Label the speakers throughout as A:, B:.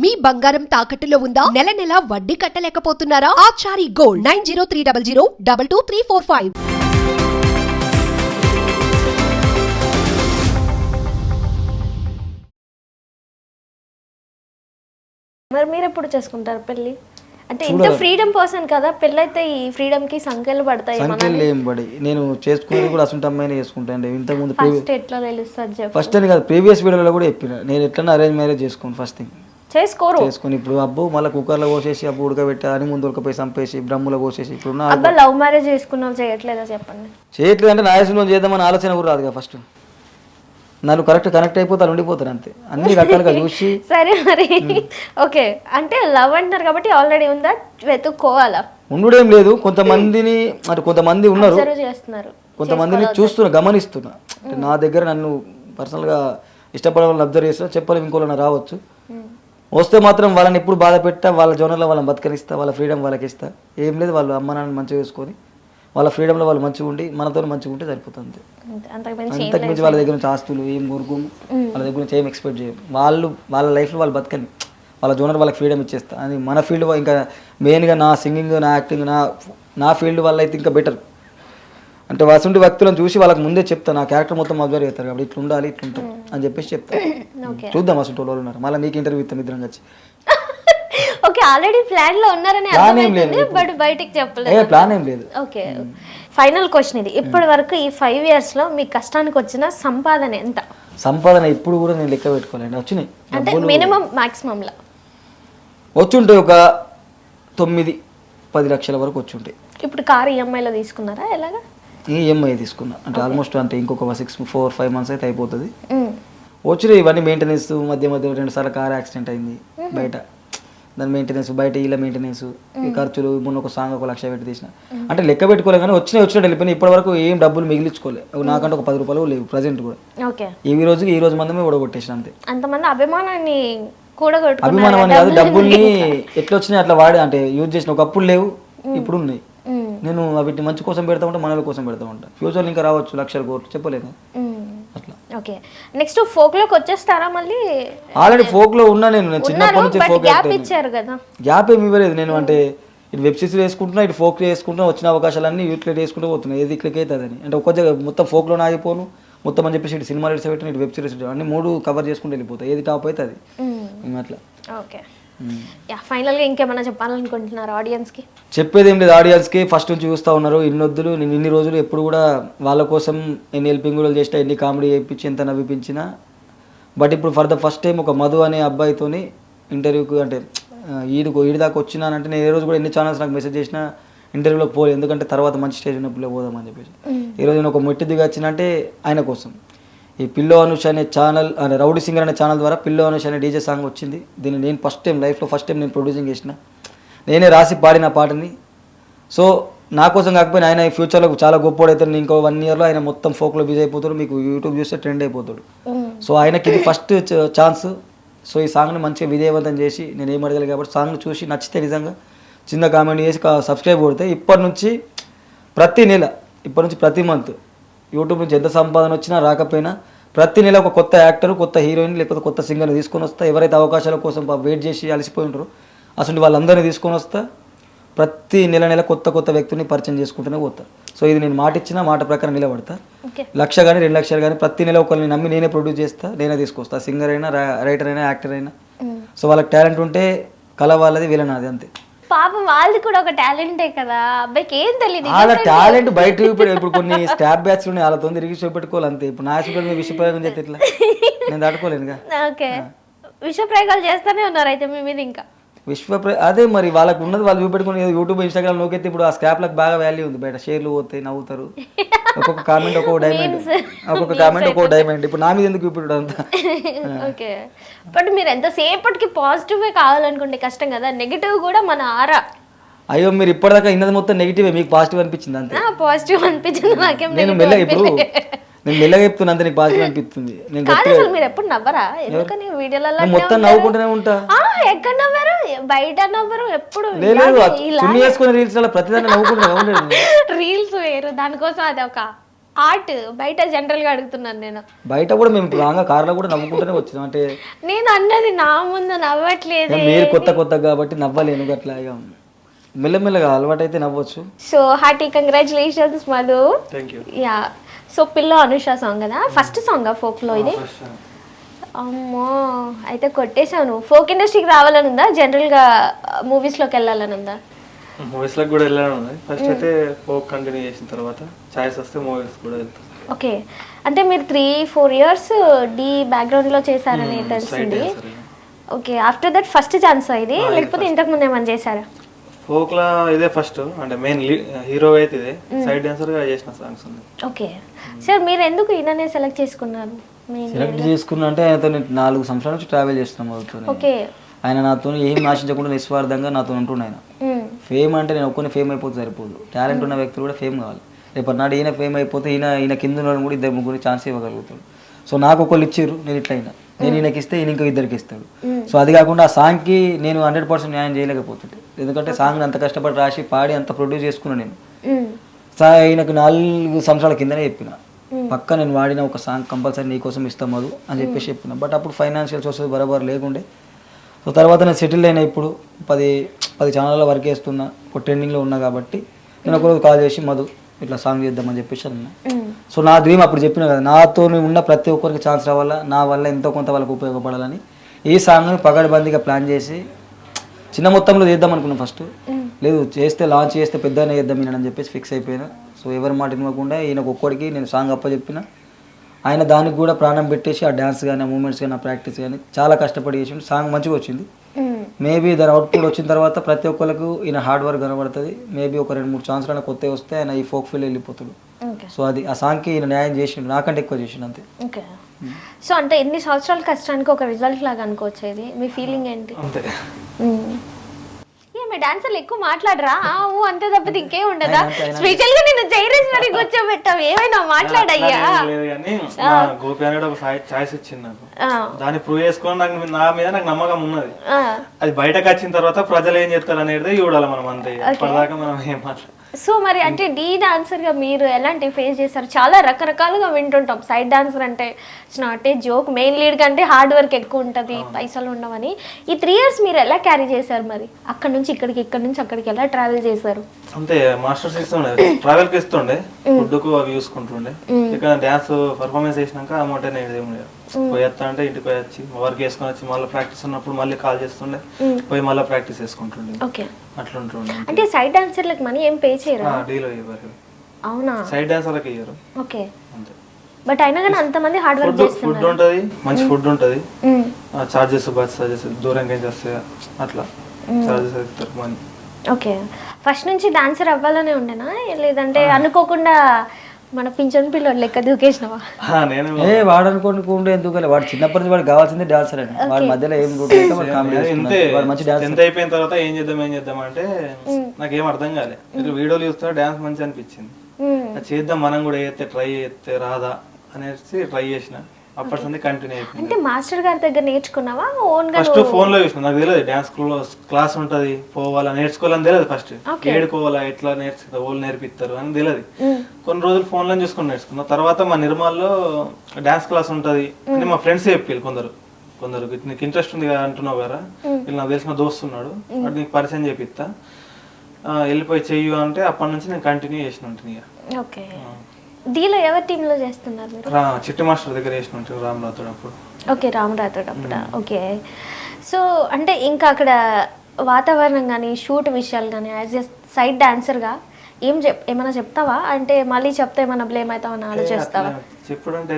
A: మీ బంగారం తాకట్టులో ఉందా? నెల నెల వడ్డీ కట్టలేకపోతున్నారా? Achari gold nine zero three double zero double two three four five.
B: మరి మీరు ఎప్పుడు చేసుకుంటారు పెళ్ళి అంటే ఇంత. ఫ్రీడమ్ పర్సన్ కదా పెళ్ళైతే ఈ ఫ్రీడమ్కి సంఖ్యలు పడతాయి
C: సంఖ్యలు ఏం పడి నేను చేసుకునేది కూడా అసలు అమ్మాయినే చేసుకుంటాను ఇంతకుముందు
B: ఫస్ట్ ఎట్లా తెలుస్తుంది
C: ఫస్ట్ అని కాదు ప్రీవియస్ వీడియోలో కూడా చెప్పిన. నేను ఎట్లా అరేంజ్ మ్యారేజ్ చేసుకోను ఫస్ట్ థింగ్.
B: చేసుకోరు.
C: చేసుకుని ఇప్పుడు అబ్బు మళ్ళీ కుక్కర్లో పోసేసి అబ్బు ఉడకబెట్టి అని ముందు ఉడకపోయి చంపేసి బ్రహ్మలో పోసేసి ఇప్పుడు నా
B: అబ్బా లవ్ మ్యారేజ్ చేసుకున్నావు చేయట్లేదా చెప్పండి.
C: చేయట్లేదు అంటే నాయసంలో చేద్దామని ఆలోచన కూడా రాదు ఫస్ట్. నన్ను కరెక్ట్ కనెక్ట్ అయిపోతాను ఉండిపోతాను అంతే. అన్ని రకాలుగా చూసి.
B: సరే మరి. ఓకే. అంటే లవ్ అంటారు కాబట్టి ఆల్రెడీ ఉందా? వెతుక్కోవాలా?
C: ఉండడం లేదు. కొంతమందిని అంటే కొంతమంది ఉన్నారు. కొంతమందిని చూస్తున్నా గమనిస్తున్నా. నా దగ్గర నన్ను పర్సనల్గా ఇష్టపడే వాళ్ళని అబ్జర్వ్ చేస్తా చెప్పలేము ఇంకోళ్ళని రావచ్చు. వస్తే మాత్రం వాళ్ళని ఎప్పుడు బాధ పెట్టా వాళ్ళ జోనర్లో వాళ్ళని బతకనిస్తా వాళ్ళ ఫ్రీడమ్ వాళ్ళకి ఇస్తా. ఏం లేదు వాళ్ళు అమ్మ నాన్న మంచిగా చూసుకొని వాళ్ళ ఫ్రీడమ్లో వాళ్ళు మంచిగా ఉండి మనతో మంచిగా ఉంటే సరిపోతుంది.
B: అంతే. అంతకు మించి
C: వాళ్ళ దగ్గర నుంచి ఆస్తులు ఏం కోరుకోము వాళ్ళ దగ్గర నుంచి ఏం ఎక్స్పెక్ట్ చేయం వాళ్ళు వాళ్ళ లైఫ్లో వాళ్ళు బతకని వాళ్ళ జోనర్ వాళ్ళకి ఫ్రీడమ్ ఇచ్చేస్తా. అని మన ఫీల్డ్ ఇంకా మెయిన్గా నా సింగింగ్ నా యాక్టింగ్ నా నా ఫీల్డ్ వల్ల అయితే ఇంకా బెటర్ అంటే వసంటి వ్యక్తులను చూసి వాళ్ళకి ముందే చెప్తా నా క్యారెక్టర్ మొత్తం అబ్జర్వ్ చేస్తారు కాబట్టి ఇట్లా ఉండాలి ఇట్లా ఉంటాం అని చెప్పేసి చెప్తా.
B: ఓకే
C: చూద్దాం వసంటి వాళ్ళు ఉన్నారు మళ్ళీ మీకు ఇంటర్వ్యూ ఇస్తాం ఇద్దరం వచ్చి
B: ఓకే ఆల్రెడీ ప్లాన్లో ఉన్నారని అర్థమైంది
C: లేదు.
B: బట్ బయటికి చెప్పలేదు.
C: ఏ ప్లాన్ ఏం లేదు.
B: ఓకే ఫైనల్ క్వశ్చన్ ఇది. ఇప్పటి వరకు ఈ ఫైవ్ ఇయర్స్లో మీ కష్టానికి వచ్చిన సంపాదన ఎంత?
C: సంపాదన ఇప్పుడు కూడా నేను లెక్క పెట్టుకోలేండి వచ్చినాయి.
B: అంటే మినిమం మాక్సిమం లో
C: వచ్చుంటాయి ఒక తొమ్మిది పది లక్షల వరకు వచ్చుంటాయి.
B: ఇప్పుడు కార్ ఈఎంఐలో తీసుకున్నారా ఎలాగా?
C: ఈఎంఐ తీసుకున్నా. అంటే ఆల్మోస్ట్ అంటే ఇంకొక సిక్స్ ఫోర్ ఫైవ్ మంత్స్ అయితే అయిపోతుంది. వచ్చినాయి ఇవన్నీ మెయింటెనెన్స్ మధ్య మధ్య రెండు సార్లు కార్ యాక్సిడెంట్ అయింది బయట. దాని మెయింటెనెన్స్ బయట ఇలా మెయింటెనెన్స్ ఈ ఖర్చులు మొన్న ఒక సాంగ్ ఒక లక్ష పెట్టి తీసిన. అంటే లెక్క పెట్టుకోలే కానీ వచ్చినాయి వచ్చినట్టు వెళ్ళిపోయినాయి ఇప్పటి వరకు ఏం డబ్బులు మిగిలించుకోలే. నాకంటే ఒక పది రూపాయలు లేవు ప్రజెంట్ కూడా. ఈ రోజుకి ఈ రోజు మందమే ఓడగొట్టేసిన అంతే.
B: అంతమంది అభిమానాన్ని
C: అభిమానం అని కాదు డబ్బుల్ని ఎట్లా వచ్చినాయి అట్లా వాడి అంటే యూజ్ చేసిన ఒకప్పుడు లేవు ఇప్పుడు ఉన్నాయి నేను వీటిని మంచి కోసం పెడతా ఉంటా మనల కోసం పెడతా ఉంటా. ఫ్యూచర్లో ఇంకా రావచ్చు లక్షల కోట్లు చెప్పలేను అట్లా.
B: ఓకే. నెక్స్ట్ ఫోక్లోకి వచ్చేస్తారా మళ్ళీ?
C: ఆల్రెడీ ఫోక్లో ఉన్నా నేను నేను చిన్నప్పటి నుంచి ఫోక్
B: గ్యాప్ ఇచ్చారు కదా.
C: గ్యాప్ ఏమి ఇవ్వలేదు నేను అంటే ఇటు వెబ్ సిరీస్ వేసుకుంటున్నా ఇటు ఫోక్ వేసుకుంటున్నా వచ్చిన అవకాశాలన్నీ యూట్లెట్ వేసుకుంటూ పోతున్నా. ఏది క్లిక్ అవుతుందని అంటే ఒక్క మొత్తం ఫోక్లో ఆగిపోను మొత్తం అని చెప్పేసి ఇటు సినిమాలు ఇటు పెట్టిన ఇటు వెబ్ సిరీస్ అన్ని మూడు కవర్ చేసుకుంటూ వెళ్ళిపోతాయి ఏది టాప్ ఉమ్, అట్లా.
B: ఓకే. యా ఫైనల్గా ఇంకేమైనా చెప్పాలనుకుంటున్నారు ఆడియన్స్కి?
C: చెప్పేది ఏం లేదు ఆడియన్స్కి ఫస్ట్ నుంచి చూస్తూ ఉన్నారు. ఇన్ని వద్దులు నేను ఇన్ని రోజులు ఎప్పుడు కూడా వాళ్ళ కోసం ఎన్ని హెల్పింగ్ కూడా చేసినా ఎన్ని కామెడీ చేయించి ఎంత నవ్విపించినా. బట్ ఇప్పుడు ఫర్ ద ఫస్ట్ టైం ఒక మధు అనే అబ్బాయితోని ఇంటర్వ్యూకి అంటే ఈడుకు ఈడి దాకా వచ్చినానంటే నేను ఏ రోజు కూడా ఎన్ని ఛానల్స్ నాకు మెసేజ్ చేసినా ఇంటర్వ్యూలో పోలేదు ఎందుకంటే తర్వాత మంచి స్టేజ్ ఉన్నప్పుడు పోదామని చెప్పేసి. ఈ రోజు నేను ఒక మెట్టి దిగి వచ్చినంటే ఆయన కోసం. ఈ పిల్లో అనుష అనే ఛానల్ అనే రౌడీ సింగర్ అనే ఛానల్ ద్వారా పిల్లో అనుష అనే డీజే సాంగ్ వచ్చింది. దీన్ని నేను ఫస్ట్ టైం లైఫ్లో ఫస్ట్ టైం నేను ప్రొడ్యూసింగ్ చేసిన. నేనే రాసి పాడిన పాటని. సో నా కోసం కాకపోయినా ఆయన ఈ ఫ్యూచర్లో చాలా గొప్పోడైతాడు. ఇంకో వన్ ఇయర్లో ఆయన మొత్తం ఫోక్లో బిజీ అయిపోతాడు. మీకు యూట్యూబ్ చూస్తే ట్రెండ్ అయిపోతాడు. సో ఆయనకి ఇది ఫస్ట్ ఛాన్స్ సో ఈ సాంగ్ని మంచిగా విజయవంతం చేసి నేను ఏం అడగాలి కాబట్టి సాంగ్ చూసి నచ్చితే నిజంగా చిన్న కామెంట్ చేసి సబ్స్క్రైబ్ కొడితే ఇప్పటి నుంచి ప్రతి నెల ఇప్పటి నుంచి ప్రతి మంత్ యూట్యూబ్ నుంచి ఎంత సంపాదన వచ్చినా రాకపోయినా ప్రతి నెల ఒక కొత్త యాక్టర్ కొత్త హీరోయిన్ లేకపోతే కొత్త సింగర్ని తీసుకొని వస్తా. ఎవరైతే అవకాశాల కోసం వెయిట్ చేసి అలసిపోయి ఉంటారో అసలు వాళ్ళందరినీ తీసుకొని వస్తా. ప్రతి నెల నెల కొత్త కొత్త వ్యక్తిని పరిచయం చేసుకుంటూనే పోతా. సో ఇది నేను మాట ఇచ్చిన మాట ప్రకారం నిలబడతా. లక్ష కానీ రెండు లక్షలు కానీ ప్రతి నెల ఒకరిని నమ్మి నేనే ప్రొడ్యూస్ చేస్తా నేనే తీసుకొస్తా. సింగర్ అయినా రైటర్ అయినా యాక్టర్ అయినా. సో వాళ్ళకి టాలెంట్ ఉంటే కళ వాళ్ళది వీళ్ళ నాది అంతే.
B: పాపం వాళ్ళది కూడా ఒక టాలెంటే కదా. అబ్బాయికి ఏం తెలియదు
C: వాళ్ళ టాలెంట్ బయట చూపెడు. ఇప్పుడు కొన్ని స్టాప్ బ్యాచ్లు ఉన్నాయి వాళ్ళతో తిరిగి చూపెట్టుకోవాలి అంతే. ఇప్పుడు నా చూపెట్టి మీ విషయప్రయోగం చేస్తే ఇట్లా నేను తట్టుకోలేనుగా
B: ఓకే. విష ప్రయోగాలు చేస్తూనే ఉన్నారు అయితే మీ మీద ఇంకా.
C: విశ్వ అదే మరి వాళ్ళకు ఉన్నది వాళ్ళు చూపెట్టుకుని యూట్యూబ్ ఇన్స్టాగ్రామ్ నోకెత్తే ఇప్పుడు ఆ స్క్రాప్లకు బాగా వాల్యూ ఉంది. బయట షేర్లు పోతాయి నవ్వుతారు. ఒక్కొక్క కామెంట్ ఒక్కొక్క డైమండ్ ఒక్కొక్క కామెంట్ ఒక్కొక్క డైమండ్ ఇప్పుడు నా మీద ఎందుకు ఇప్పుడు అంతా?
B: ఓకే బట్ మీరు ఎంతసేపటికి పాజిటివ్ కావాలనుకుంటే కష్టం కదా. నెగిటివ్ కూడా మన ఆరా.
C: అయ్యో మీరు ఇప్పటిదాకా ఇన్నది మొత్తం నెగిటివ్ మీకు పాజిటివ్ అనిపించింది అంతే.
B: పాజిటివ్ అనిపించింది. నాకేం
C: నేను మెల్లగా ఇప్పుడు. నేను మెల్లగా చెప్తున్నా అంతే నీకు పాజిటివ్ అనిపిస్తుంది. నేను
B: కాదు
C: గట్టిగా
B: అసలు మీరు ఎప్పుడు నవ్వరా? ఎందుకని వీడియోలలో
C: మొత్తం నవ్వుకుంటూనే ఉంటా.
B: ఎక్కడ నవ్వరు? బయట నవ్వరు ఎప్పుడు?
C: లేదు చున్నీ వేసుకునే రీల్స్ అలా ప్రతిదాన్ని నవ్వుకుంటా నవ్వలేదు
B: రీల్స్ వేరు. దానికోసం అది ఒక ఆర్ట్ బయట జనరల్గా అడుగుతున్నాను నేను.
C: బయట కూడా మేము రాగా కార్లో కూడా నవ్వుకుంటూనే వచ్చినాం. అంటే
B: నేను అన్నది నా ముందు నవ్వట్లేదు.
C: మీరు కొత్త కొత్త కాబట్టి నవ్వలేను అట్లా? మెల్లమెల్లగా అలవాటు అయితే నవ్వచ్చు.
B: So hearty congratulations Madhu.
D: Thank you
B: yeah so పిల్ల అనుష సాంగ్ కదా? ఫస్ట్ సాంగ్ ఫోక్లో ఇది? అమ్మో అయితే కొట్టేశాను. ఫోక్ ఇండస్ట్రీకి రావాలని ఉందా? జనరల్గా మూవీస్లోకి వెళ్ళాలని ఉందా?
D: మూవీస్లకు కూడా వెళ్ళాను ఫస్ట్ అయితే ఫోక్ కంటిన్యూ చేసిన తర్వాత ఛాయిస్ వస్తే మూవీస్ కూడా వెళ్తాం.
B: ఓకే. అంటే మీరు త్రీ ఫోర్ ఇయర్స్ డి బ్యాక్గ్రౌండ్లో చేశారని తెలిసింది. Okay after that first chance ఇది? లేకపోతే ఇంతకు ముందు ఏమైనా చేశారా?
D: ఫోక్ లా ఇదే ఫస్ట్. అంటే మెయిన్ హీరో అయితే ఇదే. సైడ్ డాన్సర్గా చేసిన సాంగ్స్ ఉంది
B: ఓకే. సార్ మీరు ఎందుకు ఈయననే సెలెక్ట్ చేసుకున్నారు?
C: సెలెక్ట్ చేసుకున్నా అంటే ఆయనతో నేను నాలుగు సంవత్సరాల నుంచి ట్రావెల్ చేస్తున్నాం
B: ఓకే.
C: ఆయన నాతో ఏం ఆశించకుండా నిస్వార్థంగా నాతో ఉంటుండే ఆయన. ఫేమ్ అంటే నేను ఒక్కని ఫేమ్ అయిపోతే సరిపోదు. టాలెంట్ ఉన్న వ్యక్తులు కూడా ఫేమ్ కావాలి. రేపటి నాడు ఈయన ఫేమ్ అయిపోతే ఈయన ఈయన కింద ఉన్న కూడా ఇద్దరు ముగ్గురు ఛాన్స్ ఇవ్వగలుగుతాడు. సో నాకు ఒకళ్ళు ఇచ్చారు నేను ఇట్లా అయినా. నేను ఈయనకి ఇస్తే ఈయన ఇంకో ఇద్దరికి ఇస్తాడు. సో అది కాకుండా ఆ సాంగ్కి నేను హండ్రెడ్ పర్సెంట్ న్యాయం చేయలేకపోతుంటే ఎందుకంటే సాంగ్ అంత కష్టపడి రాసి పాడి అంత ప్రొడ్యూస్ చేసుకున్నాను నేను. ఈయనకు నాలుగు సంవత్సరాల కిందనే చెప్పిన. పక్క నేను వాడిన ఒక సాంగ్ కంపల్సరీ నీకోసం ఇస్తాం మధు అని చెప్పేసి చెప్పిన. బట్ అప్పుడు ఫైనాన్షియల్ సోర్సెస్ బరాబర్ లేకుండే. సో తర్వాత నేను సెటిల్ అయిన ఇప్పుడు పది పది ఛానల్లో వర్క్ చేస్తున్నా ఒక ట్రెండింగ్లో ఉన్నా కాబట్టి నేను ఒకరోజు కాల్ చేసి మధు ఇట్లా సాంగ్ చేద్దామని చెప్పేసి అన్నా. సో నా డ్రీమ్ అప్పుడు చెప్పిన కదా నాతో ఉన్న ప్రతి ఒక్కరికి ఛాన్స్ రావాలా నా వల్ల ఎంతో కొంత వాళ్ళకి ఉపయోగపడాలని. ఈ సాంగ్ని పగడబందీగా ప్లాన్ చేసి చిన్న మొత్తంలో చేద్దాం అనుకున్నాం ఫస్ట్ లేదు చేస్తే లాంచ్ చేస్తే పెద్దనే చేద్దాం ఈయన అని చెప్పేసి ఫిక్స్ అయిపోయినా. సో ఎవరి మాట వినకుండా ఈయనకు ఒక్కడికి నేను సాంగ్ అప్పచెప్పిన ఆయన దానికి కూడా ప్రాణం పెట్టేసి ఆ డ్యాన్స్ కానీ ఆ మూమెంట్స్ కానీ ఆ ప్రాక్టీస్ కానీ చాలా కష్టపడి చేసిండు. సాంగ్ మంచిగా వచ్చింది. మేబీ దాని అవుట్పుట్ వచ్చిన తర్వాత ప్రతి ఒక్కరికి ఈయన హార్డ్ వర్క్ కనబడుతుంది. మేబీ ఒక రెండు మూడు సంవత్సరాలు కొత్త వస్తే ఆయన ఈ ఫోక్ ఫీల్ వెళ్ళిపోతాడు. సో అది ఆ సాంగ్కి ఈయన న్యాయం చేసిండు. నాకంటే ఎక్కువ చేసిండు అంతే.
B: సో అంటే ఎన్ని సంవత్సరాల కష్టానికి ఒక రిజల్ట్ లాగా అనుకోవచ్చు ఇది? మీ ఫీలింగ్ ఏంటి?
D: అంతే.
B: ఏ మీ డాన్సర్లు ఎక్కువ మాట్లాడరా? ఆ, ఊ అంతే తప్పితే ఇంకేం ఉండదా? స్పెషల్గా నేను జైరేస్ మరి కూర్చోబెట్టావు. ఏమైనా మాట్లాడయ్యా?
D: గోపి అనేది ఒక ఛాయిస్ ఇచ్చింది నాకు. దాన్ని ప్రూవ్ చేసుకొని నాకు నా మీద నాకు నమ్మకం ఉన్నది. అది బయటకు వచ్చిన తర్వాత ప్రజలు ఏం చేస్తారు అనేది చూడాలి మనం అంతే. ఇప్పటిదాకా మనం ఏం మాట్లాడాలి
B: సో మరి అంటే డీ డాన్సర్గా మీరు ఎలాంటి ఫేస్ చేస్తారు చాలా రకరకాలుగా వింటుంటాం. సైడ్ డాన్సర్ అంటే not a joke main lead కంటే హార్డ్ వర్క్ ఎక్కువ ఉంటుంది పైసలు ఉండవని. ఈ త్రీ ఇయర్స్ మీరు ఎలా క్యారీ చేశారు మరి? అక్కడ నుంచి ఇక్కడికి ఇక్కడ నుంచి అక్కడికి ఎలా ట్రావెల్ చేశారు?
D: అంతే మాస్టర్స్ ఇస్తుండే. ట్రావెల్కి ఇస్తుండే. ఫుడ్కు అవి చూసుకుంటుండే ఇక్కడ డాన్స్ పర్ఫార్మెన్స్ చేసినాక అమౌంట్ అనేది ఏం లేదు. పోయేస్తా అంటే ఇంటికి పోయి వచ్చి వర్క్ చేసుకొని వచ్చి మళ్ళీ ప్రాక్టీస్ ఉన్నప్పుడు మళ్ళీ కాల్ చేస్తుండే పోయి మళ్ళీ ప్రాక్టీస్ చేసుకుంటుండే.
B: ఓకే.
D: అట్లుంటుండే
B: అంటే సైడ్ డాన్సర్లకు మనీ ఏం పే చేయరా?
D: డీల్ ఇవ్వరు
B: అవునా?
D: సైడ్ డాన్సర్లకి ఇయ్యరు.
B: ఓకే.
D: అంతే.
B: బట్ అయినా కానీ అంతమంది హార్డ్ వర్క్
D: ఫుడ్ ఫుడ్
B: చేస్తున్నారు
D: ఉంటది మంచి ఫుడ్ ఉంటది. చార్జెస్ బస్ చార్జెస్ దూరంగా ఏం చేస్తాయి? అట్లా. చార్జెస్ ఇస్తారు మనీ
B: ఓకే. ఫస్ట్ నుంచి డాన్సర్ అవ్వాలనే ఉండేనా? లేదంటే అనుకోకుండా మన పింఛన్ పిల్లలు లెక్క దూకేసినవా?
D: నేను
C: ఏ వాడు అనుకోకుండా ఎందుకు కాలే? వాడు చిన్నప్పటి నుంచి వాడు కావాల్సిందే డాన్సర్ అని. వాడి మధ్యలో ఏం రూట్ వాడు మంచి డాన్స్
D: టెన్త్ అయిపోయిన తర్వాత ఏం చేద్దాం ఏం చేద్దాం అంటే నాకేం అర్థం కాలే. ఇట్లా వీడియోలు చూస్తే డాన్స్ మంచి అనిపించింది. చేద్దాం మనం కూడా చేస్తే ట్రై చేస్తే రాదా అనేసి ట్రై చేసిన. అప్పటి నుండి కంటిన్యూ అయిపోయింది.
B: అంటే మాస్టర్ గారి దగ్గర నేర్చుకున్నావా? ఓన్గా
D: ఫస్ట్ ఫోన్లో చూసిన. నాకు తెలియదు డాన్స్ క్లాస్ ఉంటది పోవాలా నేర్చుకోవాలని తెలియదు ఫస్ట్. ఏడుకోవాలా ఎట్లా నేర్చుకుంటా వాళ్ళు నేర్పిస్తారు అని తెలియదు. కొన్ని రోజులు ఫోన్లో చూసుకొని నేర్చుకున్నా. తర్వాత మా నిర్మల్లో డాన్స్ క్లాస్ ఉంటది. అని మా ఫ్రెండ్స్ చెప్పారు కొందరు. కొందరు "ఇట్ నీకు ఇంట్రెస్ట్ ఉంది కదా అంటున్నావు కదా? వీళ్ళు నాకు తెలిసిన దోస్తు ఉన్నాడు. వాడు నీకు పరిచయం చేపిస్తా. వెళ్ళిపోయి చెయ్యు అంటే అప్పటి నుంచి నేను కంటిన్యూ చేసిన ఉంటుంది
B: ఓకే. దీలో ఎవరి టీమ్లో చేస్తున్నారు మీరు?
D: రా చిట్టి మాస్టర్ దగ్గర చేసిన ఉంటుంది రామరాతుడు అప్పుడు.
B: ఓకే రామరాథోడ్ అప్పుడు? ఓకే. సో అంటే ఇంకా అక్కడ వాతావరణం కానీ షూట్ విషయాలు కానీ యాజ్ ఎ సైడ్ డాన్సర్గా ఏం చెప్ ఏమైనా చెప్తావా? అంటే మళ్ళీ చెప్తే ఏమైనా బ్లేమ్ అవుతావని ఆలోచిస్తావా?
D: చెప్పుడు అంటే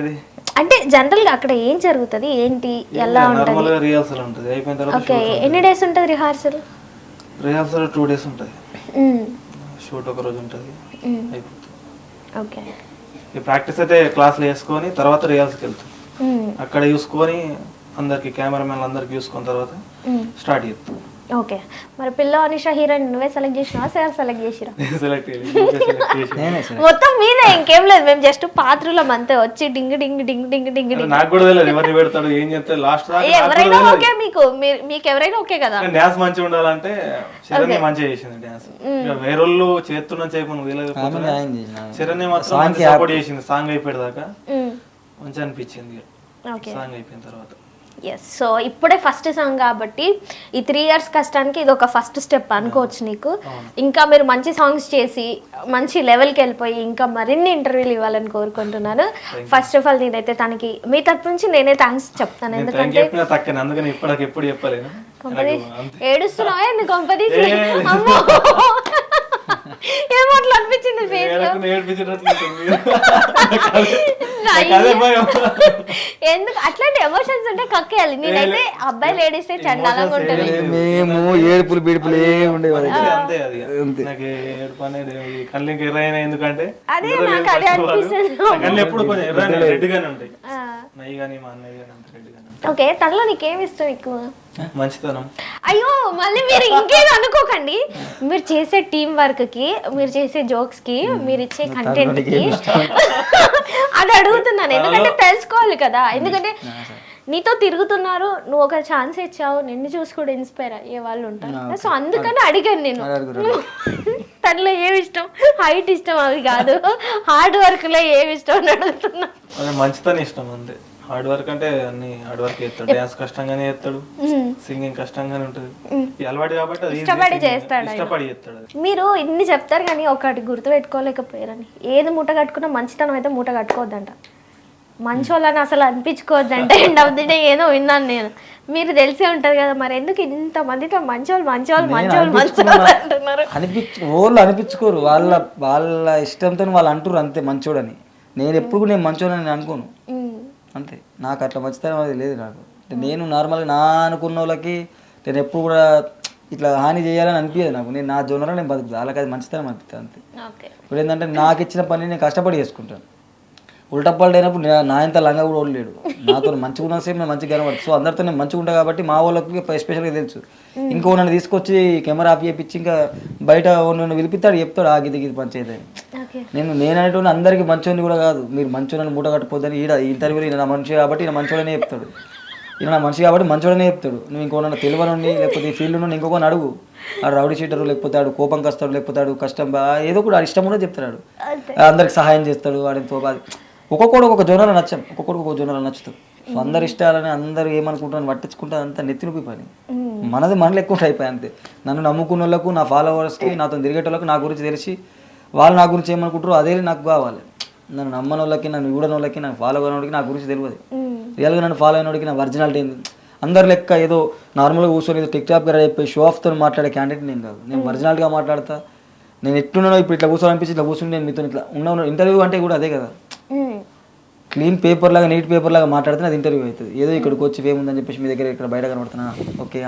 B: అంటే జనరల్గా అక్కడ ఏం జరుగుతుంది? ఏంటి? ఎలా ఉంటుంది?
D: గా రిహార్సల్ ఉంటుంది. అయిపోయిన తర్వాత
B: ఓకే ఎన్ని డేస్ ఉంటుంది రిహార్సల్
D: రిహార్సల్ టూ డేస్ ఉంటుంది. షూట్ ఒక రోజు ఉంటుంది.
B: ఓకే.
D: ప్రాక్టీస్ అయితే క్లాస్లో వేసుకొని తర్వాత రిహార్సల్కి వెళ్తాం. అక్కడ చూసుకొని అందరికి కెమెరామెన్ అందరికి చూసుకున్న తర్వాత స్టార్ట్ చేస్తాం.
B: ఓకే. మరి పిల్ల అనిషా హీరోయిన్ నువ్వే సెలెక్ట్ చేసినావా? సార్ సెలెక్ట్ చేసిరా
D: సెలెక్ట్
B: మొత్తం మీదే ఇంకేం లేదు. మేము జస్ట్ పాత్రలం అంతే. వచ్చి డింగ్ డింగ్ డింగ్ డింగ్ డింగ్ డింగ్.
D: నాకు కూడా తెలియదు ఎవరిని పెడతాడు ఏం చెప్తాడు లాస్ట్ దాకా
B: ఎవరైనా. ఓకే మీకు. మీరు మీకు ఎవరైనా ఓకే కదా?
D: కానీ డ్యాన్స్ మంచిగా ఉండాలంటే శరణ్య మంచిగా చేసింది డ్యాన్స్. వేరే వాళ్ళు చేస్తున్నా చేయకుండా
C: ఆమె న్యాయం చేసిన
D: శరణ్య మాత్రం సపోర్ట్ చేసింది. సాంగ్ అయిపోయేదాకా
B: మ్మ్.
D: మంచిగా అనిపించింది.
B: ఓకే.
D: సాంగ్ అయిపోయిన తర్వాత.
B: ఎస్ సో ఇప్పుడే ఫస్ట్ సాంగ్ కాబట్టి ఈ త్రీ ఇయర్స్ కష్టానికి ఇది ఒక ఫస్ట్ స్టెప్ అనుకోవచ్చు నీకు. ఇంకా మీరు మంచి సాంగ్స్ చేసి మంచి లెవెల్కి వెళ్ళిపోయి ఇంకా మరిన్ని ఇంటర్వ్యూలు ఇవ్వాలని కోరుకుంటున్నాను. ఫస్ట్ ఆఫ్ ఆల్ నేనైతే తనకి మీ తరపు నుంచి నేనే థ్యాంక్స్ చెప్తాను. ఎందుకంటే. ఏడుస్తున్నావా. అమ్మో! ఏమో అట్లా అనిపించింది ఫేస్ ఎందుకు? అట్లాంటి ఎమోషన్స్ ఉంటే కక్కేయాలి. నేనైతే అబ్బాయిలు ఏడిస్తే చండాలంగా ఉంటుంది
C: మేము ఏడుపులు బీడుపులు ఏమి ఉండేవి అది.
D: మంచిగా అంతే అది. నాకు ఏడుపు అనేది కళ్ళు ఇంకా ఎర్రైన ఎందుకంటే
B: అదే నాకు అదే. అనిపిస్తుంది.
D: కళ్ళు ఎప్పుడు కొంచెం ఎర్రని రెడ్ గానే ఉంటాయి.
B: ఆ.
D: నయ్యి కానీ మా అన్నయ్య కానీ అంత రెడ్ గానే ఉంటాయి.
B: ఓకే తనలో నీకేం ఇష్టం ఎక్కువ?
D: మంచితనం.
B: అయ్యో మళ్ళీ మీరు ఇంకేం అనుకోకండి. మీరు చేసే టీం వర్క్కి మీరు చేసే జోక్స్కి మీరు ఇచ్చే కంటెంట్కి అది అడుగుతున్నాను ఎందుకంటే తెలుసుకోవాలి కదా. ఎందుకంటే నీతో తిరుగుతున్నారు నువ్వు ఒక ఛాన్స్ ఇచ్చావు నిన్ను చూసి కూడా ఇన్స్పైర్ అయ్యే వాళ్ళు ఉంటారు. సో అందుకని అడిగాను నేను. తనలో ఏమి ఇష్టం? హైట్ ఇష్టం అవి కాదు. హార్డ్ వర్క్లో ఏమి ఇష్టం అని అడుగుతున్నా.
D: మంచితనం ఇష్టం అంతే. హార్డ్ వర్క్ అంటే అన్ని హార్డ్ వర్క్ చేస్తాడు. డ్యాన్స్ కష్టంగానే చేస్తాడు. సింగింగ్ కష్టంగానే ఉంటుంది. అలవాటు కాబట్టి అది
B: ఇష్టపడి. చేస్తాడు.
D: ఇష్టపడి చేస్తాడు
B: మీరు ఇన్ని చెప్తారు కానీ ఒకటి గుర్తుపెట్టుకోలేకపోయారని. ఏది మూట కట్టుకున్నా మంచితనం అయితే మూట కట్టుకోవద్దంట. మంచోళ్ళని అసలు అనిపించుకోవద్దంట ఎండ్ ఆఫ్ ది డే ఏదో విన్నాను నేను. మీరు తెలిసే ఉంటది కదా మరి ఎందుకు ఇంత మందితో మంచోళ్ళు మంచోళ్ళు మంచోళ్ళు మంచోళ్ళు. అంటున్నారు?
C: అనిపించు వాళ్ళు అనిపించుకోరు. వాళ్ళ వాళ్ళ ఇష్టంతో వాళ్ళు అంటారు అంతే మంచోడని. నేను ఎప్పుడు నేను మంచోడని అనుకోను. అంతే. నాకు అట్లా మంచితనం అది లేదు నాకు. అంటే నేను నార్మల్గా నా అనుకున్న వాళ్ళకి నేను ఎప్పుడు కూడా ఇట్లా హాని చేయాలని అనిపించదు నాకు. నేను నా జోనలో నేను బతుకుతాను వాళ్ళకి అది మంచితనం అనిపిస్తుంది అంతే. ఇప్పుడు ఏంటంటే నాకు ఇచ్చిన పని నేను కష్టపడి చేసుకుంటాను. ఉల్టా పల్ట అయినప్పుడు నా- ఇంత లంగా కూడా లేడు. నాతో మంచిగా ఉన్న సేపు నేను మంచిగా కనబడదు సో అందరితో నేను మంచిగా ఉంటా కాబట్టి మా వాళ్ళకి ఎస్పెషల్గా తెలుసు. ఇంకో నన్ను తీసుకొచ్చి కెమెరా ఆఫ్ చేయించి ఇంకా బయట నన్ను పిలిపిస్తాడు చెప్తాడు ఆ గిది గిది పంచాయతీ నేను నేననేటువంటి అందరికీ మంచోని కూడా కాదు. మీరు మంచోని మూట కట్టుకోవద్దని ఈడ ఇంటర్వ్యూలో ఈయన నా మనిషి కాబట్టి ఈయన మంచోడనే చెప్తాడు. ఈయన నా మనిషి కాబట్టి మంచోడనే చెప్తాడు. నువ్వు ఇంకో నన్ను తెలియనుండి లేకపోతే ఈ ఫీల్డ్ నుండి ఇంకొకని అడుగు. ఆడు రౌడీ షీటరు లేకపోతే ఆడు కోపం కస్తాడు లేకపోతే ఆడు కష్టం ఏదో కూడా ఆడు ఇష్టం కూడా చెప్తాడు. అందరికి సహాయం చేస్తాడు వాడితో ఒక్కొక్కడు ఒక్కొక్క జోనలో నచ్చం. ఒక్కొక్కడు ఒక్కొక్క జోనలో నచ్చుతాడు సో అందరి ఇష్టాలని అందరు ఏమనుకుంటారని పట్టించుకుంటారు అంతా నెత్తినొప్పి పని. మనది మనలో ఎక్కువ అయిపోయి అంతే. నన్ను నమ్ముకున్న వాళ్ళకు నా ఫాలోవర్స్కి నాతో తిరిగేటోళ్ళకి నా గురించి తెలిసి వాళ్ళు నా గురించి ఏమనుకుంటారో అదే నాకు కావాలి. నన్ను నమ్మని వాళ్ళకి నన్ను చూడని వాళ్ళకి నాకు ఫాలో అయిన నా గురించి తెలియదు. రియల్గా నన్ను ఫాలో అయిన వాడికి నా ఒరిజినాలిటీ ఏంది? అందరి లెక్క ఏదో నార్మల్గా కూర్చొని ఏదో టిక్ టాప్ గారు చెప్పి షో ఆఫ్తో మాట్లాడే క్యాండిడేట్ నేను కాదు. నేను ఒరిజినాల్గా మాట్లాడతా. నేను ఎట్లున్నానో ఇప్పుడు ఇట్లా కూర్చొని అనిపించి ఇట్లా కూర్చుని నేను మీతో ఇట్లా ఉన్న ఇంటర్వ్యూ అంటే కూడా అదే కదా. క్లీన్ పేపర్ లాగా నీట్ పేపర్ లాగా మాట్లాడితే అది ఇంటర్వ్యూ అవుతుంది. ఏదో ఇక్కడికి వచ్చి ఏముందని చెప్పేసి మీ దగ్గర ఇక్కడ బయట కనబడుతున్నా ఓకే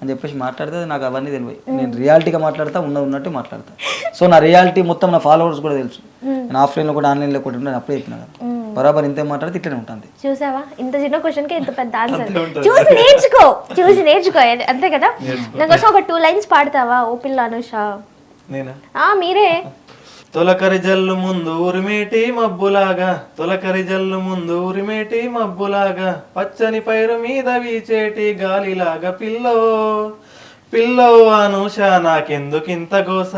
C: అని చెప్పేసి మాట్లాడితే నాకు అవన్నీ తెలియదు నేను రియాలిటీగా మాట్లాడతా ఉన్నది ఉన్నట్టు మాట్లాడతా. సో నా రియాలిటీ మొత్తం నా ఫాలోవర్స్ కూడా తెలుసు. నేను ఆఫ్లైన్లో కూడా ఆన్లైన్లో కూడా ఉంటాను అప్పుడే చెప్పిన కదా. బరాబర్ ఇంతే మాట్లాడితే ఇట్లనే ఉంటుంది.
B: చూసావా? ఇంత చిన్న క్వశ్చన్కి ఇంత పెద్ద ఆన్సర్ చూసి నేర్చుకో చూసి నేర్చుకో అంతే కదా? నాకోసం ఒక టూ లైన్స్ పాడతావా ఓ పిల్ల అనుష?
D: నేనా?
B: ఆ మీరే.
D: తొలకరి జల్లు ముందు ఉరిమేటి మబ్బులాగా తొలకరి జల్లు ముందు ఉరిమేటి మబ్బులాగా పచ్చని పైరు మీద వీచేటి గాలిలాగా పిల్లో. పిల్లో అనూష నాకెందుకింత గోస?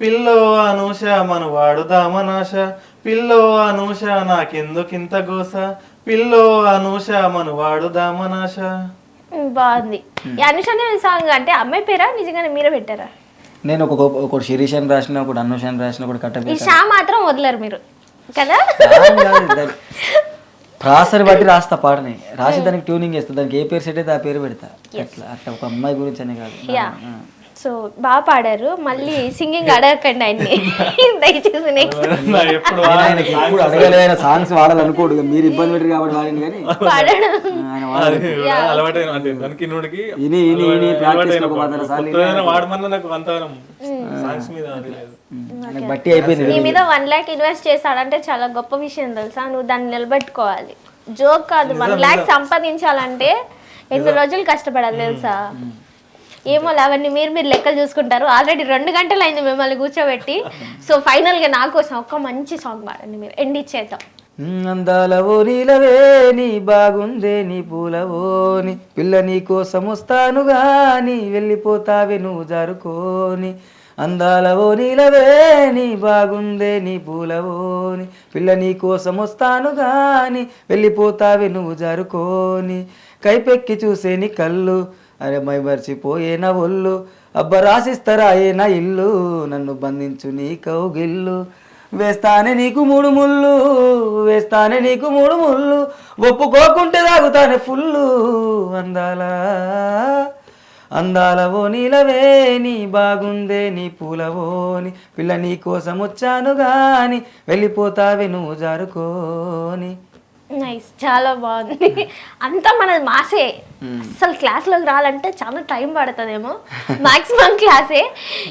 D: పిల్లో అనూష మను వాడుదామనాశ పిల్లో అనూష నాకెందుకింత గోస? పిల్లో అనూష మను వాడుదామనాశ
B: ఉమ్, బాగుంది ఈ అనుష సాంగ్ అంటే అమ్మాయి పేరా? నిజంగానే మీరే పెట్టారా?
C: నేను ఒక ఒకటి శిరీష్ అని రాసిన ఒకటి అనుష్ అని రాసిన ఒకటి
B: ఈ
C: కట్ట
B: షా మాత్రం వదలరు మీరు. కదా?
C: ప్రాసని బట్టి రాస్తా పాటని. రాసి దానికి ట్యూనింగ్ చేస్తా. దానికి ఏ పేరు సెట్ అయితే ఆ పేరు పెడతా. అట్లా అట్లా ఒక అమ్మాయి గురించి అనే కాదు.
B: యా సో బాగా పాడారు. మళ్ళీ సింగింగ్ అడగకండి ఆయన్ని. దయచేసి నెక్స్ట్
D: ఎప్పుడు
C: అడగలే ఆయన సాంగ్స్ వాడాలనుకోడు మీరు ఇబ్బంది పెట్టరు కాబట్టి వాడింది కానీ.
B: పాడడం
C: ఆయన వాడాలి.
D: అలవాటైన అంటే దానికి నూడికి
C: ఇని ఇని ఇని ప్రాక్టీస్ ఒక వందల సార్లు ఇని.
D: కొత్తదైనా వాడమన్నా నాకు అంత సాంగ్స్ మీద అది లేదు.
C: ఆయనకు బట్టి అయిపోయింది.
B: నీ మీద వన్ ల్యాక్ ఇన్వెస్ట్ చేశాడంటే చాలా గొప్ప విషయం తెలుసా? నువ్వు దాన్ని నిలబెట్టుకోవాలి. జోక్ కాదు. వన్ ల్యాక్ సంపాదించాలంటే ఎన్ని రోజులు కష్టపడాలి తెలుసా? ఏమో అవన్నీ మీరు మీరు లెక్కలు చూసుకుంటారు. ఆల్రెడీ రెండు గంటలు అయింది మిమ్మల్ని కూర్చోబెట్టి. సో ఫైనల్గా నా కోసం ఒక మంచి సాంగ్ పాడండి మీరు. ఎండ్ ఇచ్చేద్దాం.
C: ఉమ్, అందాలవో నీలవే నీ బాగుందే నీ పూలవోని పిల్ల నీ కోసం వస్తాను గాని వెళ్ళిపోతావే నువ్వు జారుకోని. అందాలవో నీలవే నీ బాగుందే నీ పూలవోని పిల్ల నీ కోసం వస్తాను గాని వెళ్ళిపోతావే నువ్వు జారుకోని. కైపెక్కి చూసే నీ కళ్ళు అరే మై మర్చిపోయేనా ఒళ్ళు. అబ్బ రాసిస్తారా అయినా ఇల్లు? నన్ను బంధించు నీ కౌగిల్లు. వేస్తానే నీకు మూడు ముళ్ళు. వేస్తానే నీకు మూడు ముళ్ళు. ఒప్పుకోకుంటే తాగుతానే ఫుల్లు. అందాల అందాలవో నీలవే నీ బాగుందే నీ పూలవోని పిల్ల నీ కోసం వచ్చాను గాని వెళ్ళిపోతావే నువ్వు జారుకోని.
B: నైస్ చాలా బాగుంది. అంతా మనది మాసే. అసలు క్లాస్లోకి రావాలంటే చాలా టైం పడుతుందేమో. మాక్సిమం క్లాసే.